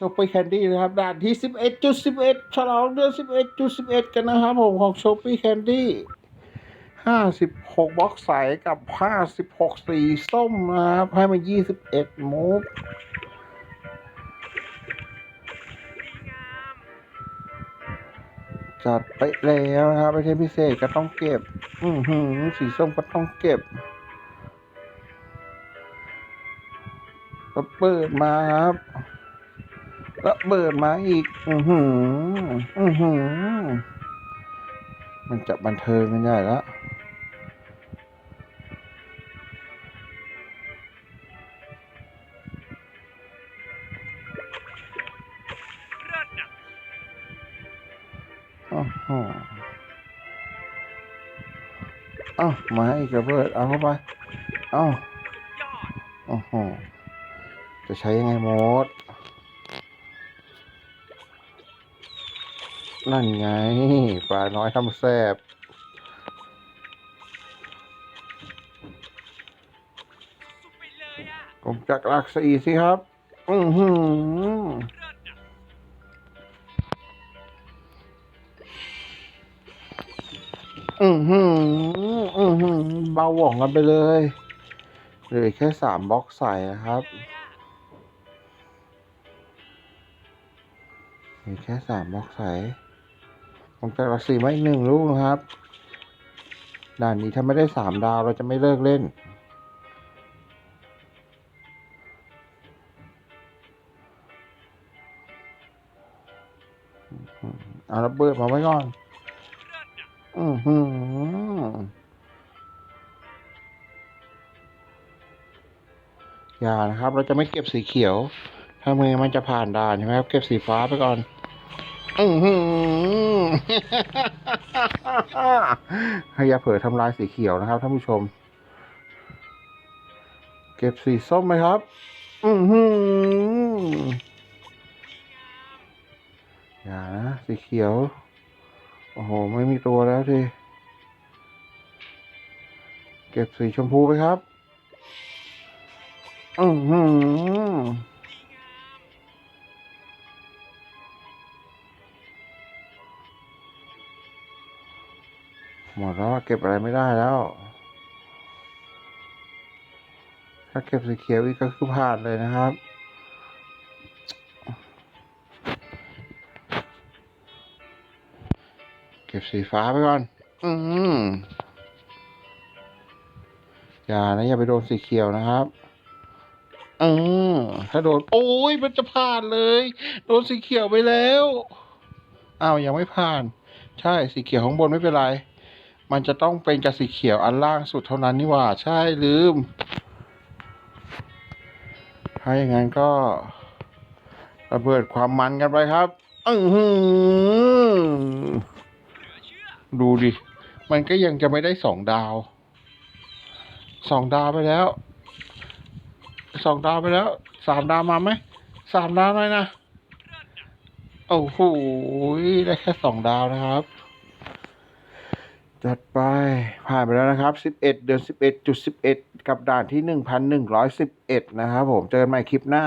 โชเป e แคนดี้นะครับด่านที่ 11.11 ฉลองเดือน 11.11 กันนะครับผมของโชเป e แคนดี้56บล็อกใสกับ 56 สีส้มนะครับ ให้มา 21 มูฟจัดไปแล้วนะครับไอเทมพิเศษก็ต้องเก็บ อือหือ สีส้มก็ต้องเก็บก็เปิดมาครับ แล้วเปิดมาอีก อือหือ อือหือ มันจะบันเทิงกันใหญ่แล้วอ๋อฮะอ้าวมาอีกระเบิด เอาเข้าไปอ้าโอ้โห จะใช้ยังไงโมด นั่นไง ปลาน้อยทำแซบสุดไปเลยอะผมจากหลักสี่สิครับ อือหือเลิศอะอือหืออือหือเบาหว่องกันไปเลยเหลือแค่สามบล็อกใส่นะครับเลยอะมีแค่สามบล็อกใส ผมจากหลักสี่มาอีกหนึ่งลูกนะครับ ด่านนี้ถ้าไม่ได้สามดาวเราจะไม่เลิกเล่น เอาระเบิดมาไว้ก่อน อือหืออย่านะครับ เราจะไม่เก็บสีเขียว ถ้ามือมันจะผ่านด่านใช่ไหมครับ เก็บสีฟ้าไปก่อน ให้ยาเผลอทำลายสีเขียวนะครับท่านผู้ชม เก็บสีส้มไหมครับ อือหืออย่านะสีเขียว โอ้โห ไม่มีตัวแล้วทีเก็บสีชมพูไปครับ อือหือ หมดแล้วเก็บอะไรไม่ได้แล้ว ถ้าเก็บสีเขียวอีกก็คือผ่านเลยนะครับเก็บสีฟ้าไปก่อน อืมอย่านะอย่าไปโดนสีเขียวนะครับ อืมถ้าโดน โอ้ยมันจะผ่านเลย โดนสีเขียวไปแล้ว อ้าวยังไม่ผ่าน ใช่สีเขียวข้างบนไม่เป็นไร มันจะต้องเป็นกับสีเขียวอันล่างสุดเท่านั้นนี่หว่า ใช่ลืม ถ้าอย่างนั้นก็ระเบิดความมันกันไปครับอือดูดิ มันก็ยังจะไม่ได้สองดาว สองดาวไปแล้ว สองดาวไปแล้ว สามดาวมาไหม สามดาวหน่อยนะ โอ้โห ได้แค่สองดาวนะครับ จัดไปผ่านไปแล้วนะครับ 11 เดือน 11.11 กับด่านที่ 1,111 นะครับผม เจอกันใหม่คลิปหน้า